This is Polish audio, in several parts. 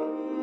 Thank you.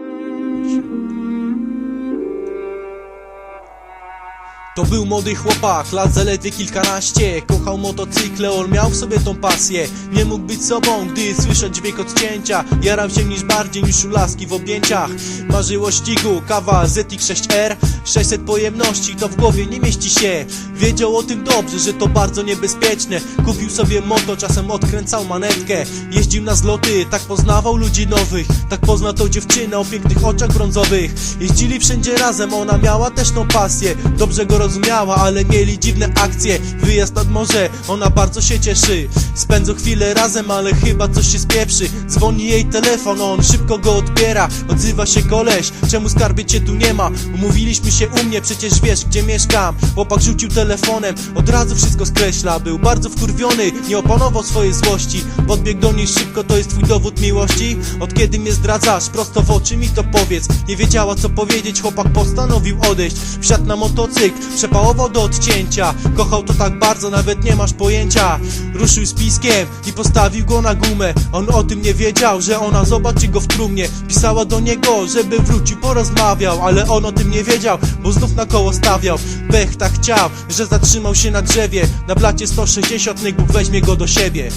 To był młody chłopak, lat zaledwie kilkanaście. Kochał motocykle, on miał w sobie tą pasję. Nie mógł być sobą, gdy słyszał dźwięk odcięcia. Jarał się niż bardziej niż u laski w objęciach. Marzył o ścigu, kawa ZX6R 600 pojemności, to w głowie nie mieści się. Wiedział o tym dobrze, że to bardzo niebezpieczne. Kupił sobie moto, czasem odkręcał manetkę. Jeździł na zloty, tak poznawał ludzi nowych. Tak poznał tą dziewczynę o pięknych oczach brązowych. Jeździli wszędzie razem, ona miała też tą pasję. Dobrze go rozumiała, ale mieli dziwne akcje. Wyjazd nad morze, ona bardzo się cieszy. Spędzą chwilę razem, ale chyba coś się spieprzy. Dzwoni jej telefon, on szybko go odbiera. Odzywa się koleś, czemu skarbie cię tu nie ma? Umówiliśmy się u mnie, przecież wiesz gdzie mieszkam. Chłopak rzucił telefonem, od razu wszystko skreśla. Był bardzo wkurwiony, nie opanował swojej złości. Podbiegł do niej szybko, to jest twój dowód miłości? Od kiedy mnie zdradzasz? Prosto w oczy mi to powiedz. Nie wiedziała co powiedzieć, chłopak postanowił odejść. Wsiadł na motocykl, przepałował do odcięcia. Kochał to tak bardzo, nawet nie masz pojęcia. Ruszył z piskiem i postawił go na gumę. On o tym nie wiedział, że ona zobaczy go w trumnie. Pisała do niego, żeby wrócił, porozmawiał Ale on o tym nie wiedział, bo znów na koło stawiał. Pech tak chciał, że zatrzymał się na drzewie. Na blacie 160, niech Bóg weźmie go do siebie